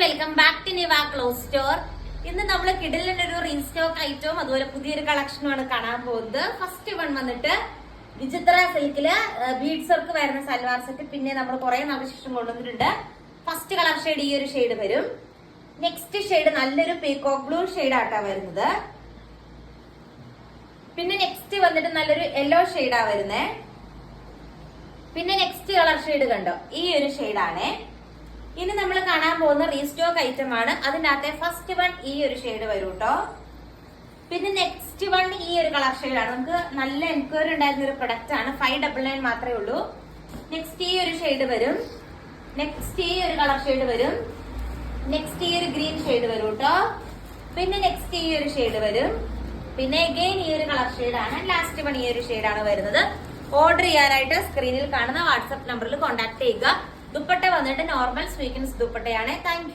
Welcome back to Niva clothes store ഇന്ന് നമ്മൾ കിടലിന്റെ ഒരു റീസ്റ്റോക്ക് ഐറ്റവും അതുപോലെ പുതിയൊരു കളക്ഷനുമാണ് കാണാൻ പോകുന്നത്. ഫസ്റ്റ് വൺ വന്നിട്ട് വിചിത്ര സിൽക്കിൽ ബീഡ്സ് വർക്ക് വരുന്ന സൽവാർ സെറ്റ് പിന്നെ നമ്മൾ കുറെ നാളെ ശേഷം കൊണ്ടുവന്നിട്ടുണ്ട്. ഫസ്റ്റ് കളർ ഷെയ്ഡ് ഈ ഒരു ഷെയ്ഡ് വരും. നെക്സ്റ്റ് ഷെയ്ഡ് നല്ലൊരു പീകോക്ക് ബ്ലൂ ഷെയ്ഡ് ആട്ടാ വരുന്നത്. പിന്നെ നെക്സ്റ്റ് വന്നിട്ട് നല്ലൊരു യെല്ലോ ഷെയ്ഡാ വരുന്നേ. പിന്നെ നെക്സ്റ്റ് കളർ ഷെയ്ഡ് കണ്ടോ? ഈ ഒരു ഷെയ്ഡാണേ ഇനി നമ്മൾ കാണാൻ പോകുന്ന റീസ്റ്റോക്ക് ഐറ്റം ആണ്. അതിന്റെ അകത്തെ ഫസ്റ്റ് വൺ ഈ ഒരു ഷെയ്ഡ് വരും കേട്ടോ പിന്നെ നെക്സ്റ്റ് വൺ ഈ ഒരു കളർ ഷെയ്ഡാണ് നമുക്ക് നല്ല എൻക്വയറി ഉണ്ടായിരുന്ന ഒരു പ്രൊഡക്റ്റ് ആണ്. ഫൈവ് ഡബിൾ നയൻ മാത്രമേ ഉള്ളൂ. നെക്സ്റ്റ് ഈ ഒരു ഷെയ്ഡ് വരും. നെക്സ്റ്റ് ഈ ഒരു കളർ ഷെയ്ഡ് വരും. നെക്സ്റ്റ് ഈ ഒരു ഗ്രീൻ ഷെയ്ഡ് വരും കേട്ടോ പിന്നെ നെക്സ്റ്റ് ഈ ഒരു ഷെയ്ഡ് വരും. പിന്നെ അഗെയിൻ ഈ ഒരു കളർ ഷെയ്ഡാണ് ലാസ്റ്റ് വൺ ഈ ഒരു ഷെയ്ഡാണ് വരുന്നത്. ഓർഡർ ചെയ്യാനായിട്ട് സ്ക്രീനിൽ കാണുന്ന വാട്സപ്പ് നമ്പറിൽ കോൺടാക്ട് ചെയ്യുക. ദുപ്പട്ട വന്നിട്ട് നോർമൽ സ്വീക്കൻസ് ദുപ്പട്ടയാണ്. താങ്ക്